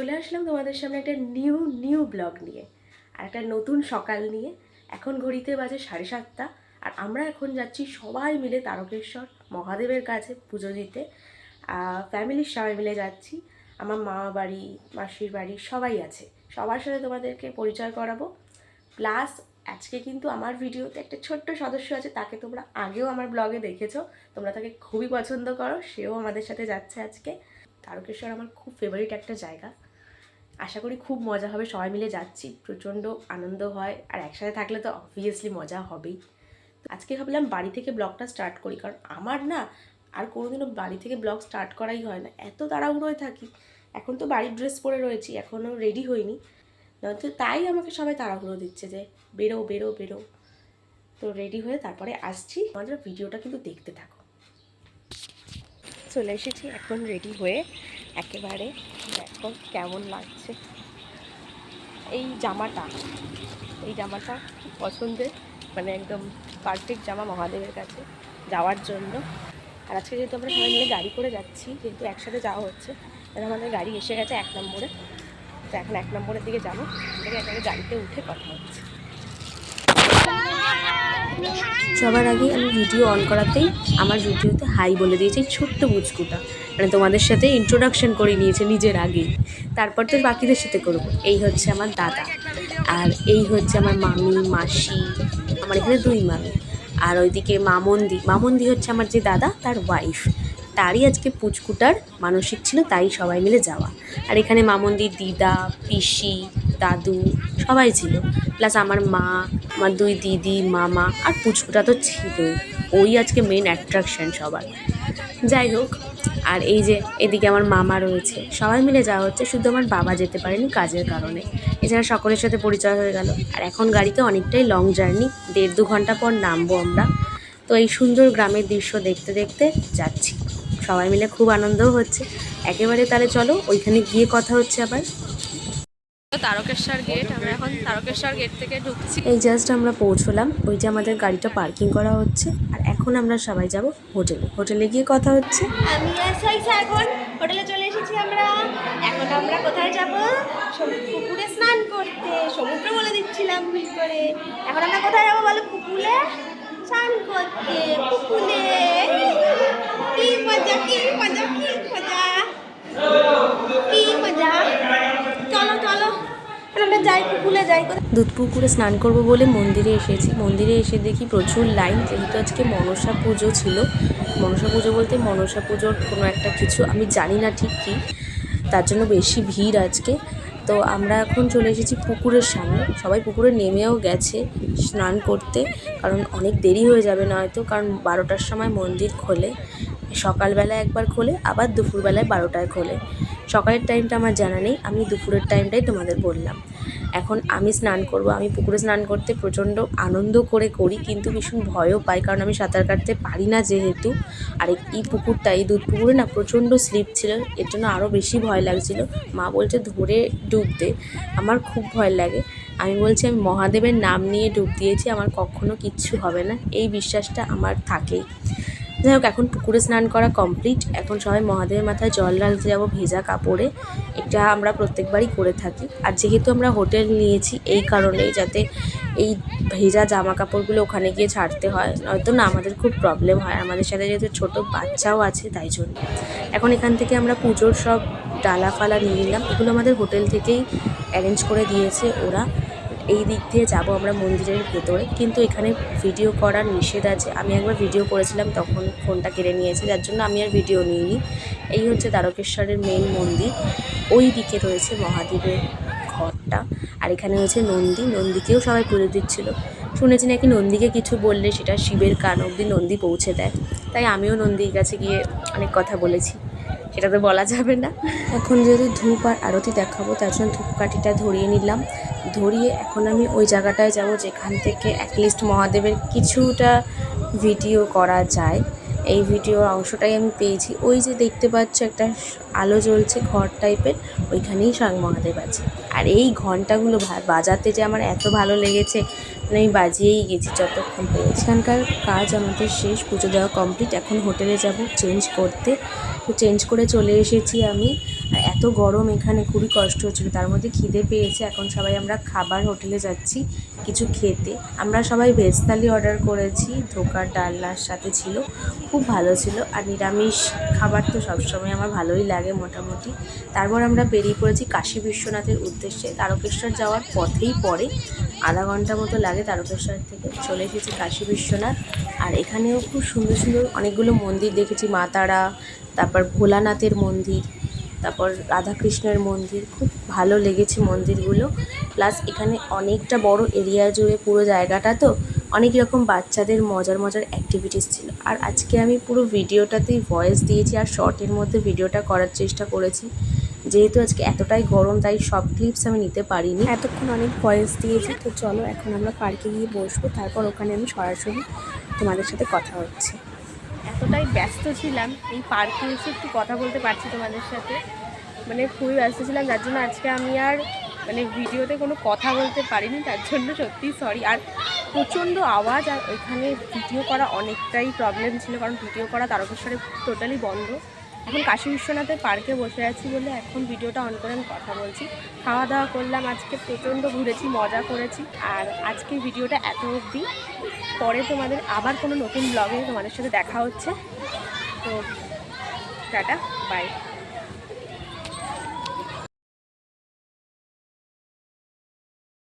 তোমাদের সামনে একটা নিউ নিউ ব্লগ নিয়ে। আর একটা নতুন সকাল নিয়ে। এখন ঘড়িতে বাজে সাড়ে সাতটা। আর আমরা এখন যাচ্ছি সবাই মিলে তারকেশ্বর, মহাদেবের কাছে পুজো দিতে। ফ্যামিলির সবাই মিলে যাচ্ছি। আমার মা বাড়ি, মাসির বাড়ি সবাই আছে। সবার সাথে তোমাদেরকে পরিচয় করাবো। প্লাস আজকে কিন্তু আমার ভিডিওতে একটা ছোট্ট সদস্য আছে। তাকে তোমরা আগেও আমার ব্লগে দেখেছ। তোমরা তাকে খুবই পছন্দ করো। সেও আমাদের সাথে যাচ্ছে আজকে। তারকেশ্বর আমার খুব ফেভারিট একটা জায়গা। আশা করি খুব মজা হবে, সবাই মিলে যাচ্ছি। প্রচণ্ড আনন্দ হয়, আর একসাথে থাকলে তো অবভিয়াসলি মজা হবেই। আজকে ভাবলাম বাড়ি থেকে ব্লগটা স্টার্ট করি, কারণ আমার না আর কোনোদিনও বাড়ি থেকে ব্লগ স্টার্ট করাই হয় না। এত তাড়াহুড়োয় থাকি। এখন তো বাড়ির ড্রেস পরে রয়েছি, এখনও রেডি হইনি। নয়তো তাই আমাকে সবাই তাড়াহুড়ো দিচ্ছে যে, বেরো বেরো বেরো। তো রেডি হয়ে তারপরে আসছি। আমাদের ভিডিওটা কিন্তু দেখতে থাকো। চলে এসেছি এখন রেডি হয়ে একেবারে দেখো কেমন লাগছে? এই জামাটা এই জামাটা খুব পছন্দের মানে একদম পারফেক্ট জামা মহাদেবের কাছে যাওয়ার জন্য। আর আজকে যেহেতু আমরা সবাই মিলে গাড়ি করে যাচ্ছি, যেহেতু একসাথে যাওয়া হচ্ছে, তাহলে আমাদের গাড়ি এসে গেছে এক নম্বরে। তো এখন এক নম্বরের দিকে যাব। থেকে একটা গাড়িতে উঠে কথা হচ্ছে। সবার আগে আমি ভিডিও অন করাতেই আমার ভিডিওতে হাই বলে দিয়েছে ছোট্ট বুচকুটা মানে তোমাদের সাথে ইন্ট্রোডাকশন করে নিয়েছে নিজের আগেই। তারপর তো বাকিদের সাথে করব। এই হচ্ছে আমার দাদা। আর এই হচ্ছে আমার মামি, মাসি, আমার এখানে দুই মামি। আর ওইদিকে মামন্দি। মামন্দি হচ্ছে আমার যে দাদা, তার ওয়াইফ তারই আজকে পুচকুটার মানসিক ছিল, তাই সবাই মিলে যাওয়া। আর এখানে মামন্দির দিদা, পিসি, দাদু সবাই ছিল। প্লাস আমার মা আমার দুই দিদি, মামা আর পুচকুটা তো ছিলই। ওই আজকে মেন অ্যাট্রাকশন সবার। যাই হোক, আর এই যে এদিকে আমার মামা রয়েছে, সবাই মিলে যাওয়া হচ্ছে, শুধু আমার বাবা যেতে পারেনি কাজের কারণে। এছাড়া সকলের সাথে পরিচয় হয়ে গেল। আর এখন গাড়িতে অনেকটাই লং জার্নি দেড় দু ঘণ্টা পর নামবো আমরা। তো এই সুন্দর গ্রামের দৃশ্য দেখতে দেখতে যাচ্ছি। সবাই মিলে খুব আনন্দও হচ্ছে। একেবারে তাহলে চলো, ওইখানে গিয়ে কথা হচ্ছে আবার। তারকেশ্বর গেট আমরা এখন তারকেশ্বর গেট থেকে ঢুকছি। এই জাস্ট আমরা পৌঁছলাম ওই যে আমাদের গাড়িটা পার্কিং করা হচ্ছে আর এখন আমরা সবাই যাব হোটেলে হোটেলে গিয়ে কথা হচ্ছে। আমি এখন হোটেলে চলে এসেছি আমরা। এখন আমরা কোথায় যাব? পুকুরে স্নান করতে সমুদ্র বলে দিচ্ছিলাম ভুল করে। এখন আমরা কোথায় যাব বলো? পুকুরে স্নান করতে পুকুরে। কি মজা কি মজা কি মজা চলো চলো এখন আমরা দুধ পুকুরে স্নান করব বলে মন্দিরে এসেছি। মন্দিরে এসে দেখি প্রচুর লাইন, যেহেতু আজকে মনসা পুজো ছিল। মনসা পুজো বলতে মনসা পুজোর কোনো একটা কিছু, আমি জানি না ঠিক কী। তার জন্য বেশি ভিড় আজকে। তো আমরা এখন চলে এসেছি পুকুরের সামনে। সবাই পুকুরে নেমেও গেছে স্নান করতে, কারণ অনেক দেরি হয়ে যাবে না হয়তো, কারণ বারোটার সময় মন্দির খোলে। সকালবেলা একবার খোলে, আবার দুপুরবেলায় বারোটায় খোলে। সকালের টাইমটা আমার জানা নেই, আমি দুপুরের টাইমটাই তোমাদের বললাম। এখন আমি স্নান করব, আমি পুকুরে স্নান করতে প্রচণ্ড আনন্দ করে করি, কিন্তু ভীষণ ভয়ও পাই, কারণ আমি সাঁতার কাটতে পারি না যেহেতু। আর এই- পুকুরটা, এই দুধ পুকুরে না প্রচণ্ড স্লিপ ছিল, এর জন্য আরও বেশি ভয় লাগছিল। মা বলছে ধরে ডুব দে, আমার খুব ভয় লাগে। আমি বলছি, আমি মহাদেবের নাম নিয়ে ডুব দিয়েছি, আমার কখনো কিচ্ছু হবে না, এই বিশ্বাসটা আমার থাকেই। যাই হোক, এখন পুকুরে স্নান করা কমপ্লিট এখন সবাই মহাদেবের মাথায় জল ঢালতে যাব ভেজা কাপড়ে। এটা আমরা প্রত্যেকবারই করে থাকি। আর যেহেতু আমরা হোটেল নিয়েছি, এই কারণেই যাতে এই ভেজা জামা কাপড়গুলো ওখানে গিয়ে ছাড়তে হয়। নয়তো না আমাদের খুব প্রবলেম হয়। আমাদের সাথে যেহেতু ছোটো বাচ্চাও আছে, তাই জন্য। এখন এখান থেকে আমরা পুজোর সব ডালা ফালা নিয়ে নিলাম। এগুলো আমাদের হোটেল থেকেই অ্যারেঞ্জ করে দিয়েছে ওরা। এই দিক দিয়ে যাব আমরা মন্দিরের ভেতরে। কিন্তু এখানে ভিডিও করার নিষেধ আছে। আমি একবার ভিডিও করেছিলাম, তখন ফোনটা কেড়ে নিয়েছে। যার জন্য আমি আর ভিডিও নিইনি। এই হচ্ছে তারকেশ্বরের মেন মন্দির। ওই দিকে রয়েছে মহাদেবের ঘরটা। আর এখানে হচ্ছে নন্দী। নন্দীকেও সবাই পুজো দিচ্ছিল। শুনেছি নাকি নন্দীকে কিছু বললে সেটা শিবের কান অবধি নন্দী পৌঁছে দেয়। তাই আমিও নন্দীর কাছে গিয়ে অনেক কথা বলেছি। সেটা তো বলা যাবে না। এখন যেহেতু ধূপ আর আরতি দেখাবো, তার জন্য ধূপকাঠিটা ধরিয়ে নিলাম। ধরিয়ে এখন আমি ওই জায়গাটায় যাব যেখান থেকে অ্যাটলিস্ট মহাদেবের কিছুটা ভিডিও করা যায়। এই ভিডিওর অংশটাই আমি পেয়েছি। ওই যে দেখতে পাচ্ছ একটা আলো জ্বলছে ঘর টাইপের ওইখানেই সাং মহাদেব আছে। আর এই ঘন্টাগুলো বাজাতে যে আমার এত ভালো লেগেছে মানে আমি বাজিয়েই গেছি যতক্ষণ এখানকার কাজ আমাদের শেষ, পুজো দেওয়া কমপ্লিট এখন হোটেলে যাব চেঞ্জ করতে। তো চেঞ্জ করে চলে এসেছি আমি। এত গরম এখানে, খুবই কষ্ট হচ্ছিল। তার মধ্যে খিদে পেয়েছে। এখন সবাই আমরা খাবার হোটেলে যাচ্ছি কিছু খেতে। আমরা সবাই ভেজ থালি অর্ডার করেছি। ধোকার ডালনার সাথে ছিল। খুব ভালো ছিল। আর নিরামিষ খাবার তো সবসময় আমার ভালোই লাগে মোটামুটি। তারপর আমরা বেরিয়ে পড়েছি কাশী বিশ্বনাথের উদ্দেশ্যে। তারকেশ্বর যাওয়ার পথেই পড়ে। আধা ঘণ্টা মতো লাগে তারকেশ্বর থেকে। চলে এসেছি কাশী বিশ্বনাথ। আর এখানেও খুব সুন্দর সুন্দর অনেকগুলো মন্দির দেখেছি। মা তারা, তারপর ভোলানাথের মন্দির। তারপর রাধাকৃষ্ণের মন্দির, খুব ভালো লেগেছে মন্দিরগুলো। প্লাস এখানে অনেকটা বড় এরিয়া জুড়ে পুরো জায়গাটা তো, অনেক রকম বাচ্চাদের মজার মজার অ্যাক্টিভিটিস ছিল। আর আজকে আমি পুরো ভিডিওটাতেই ভয়েস দিয়েছি আর শর্টের মধ্যে ভিডিওটা করার চেষ্টা করেছি। যেহেতু আজকে এতটাই গরম, তাই সব ক্লিপস আমি নিতে পারিনি। এতক্ষণ অনেক ভয়েস দিয়েছি, তো চলো এখন আমরা পার্কে গিয়ে বসবো, তারপর ওখানে আমি সরাসরি তোমাদের সাথে কথা হচ্ছে। এতটাই ব্যস্ত ছিলাম, এই পার্কে এসে একটু কথা বলতে পারছি তোমাদের সাথে। মানে খুবই ব্যস্ত ছিলাম, যার জন্য আজকে আমি আর মানে ভিডিওতে কোনো কথা বলতে পারিনি, তার জন্য সত্যিই সরি আর প্রচণ্ড আওয়াজ, আর ওইখানে ভিডিও করা অনেকটাই প্রবলেম ছিল, কারণ ভিডিও করা তারকেশ্বরে টোটালি বন্ধ। এখন কাশী বিশ্বনাথের পার্কে বসে আছি বলে এখন ভিডিওটা অন করে আমি কথা বলছি। খাওয়া দাওয়া করলাম, আজকে প্রচণ্ড ঘুরেছি, মজা করেছি। আর আজকে ভিডিওটা এত অবধি। পরে তোমাদের আবার কোনো নতুন ব্লগে তোমাদের সাথে দেখা হচ্ছে। তো টাটা বাই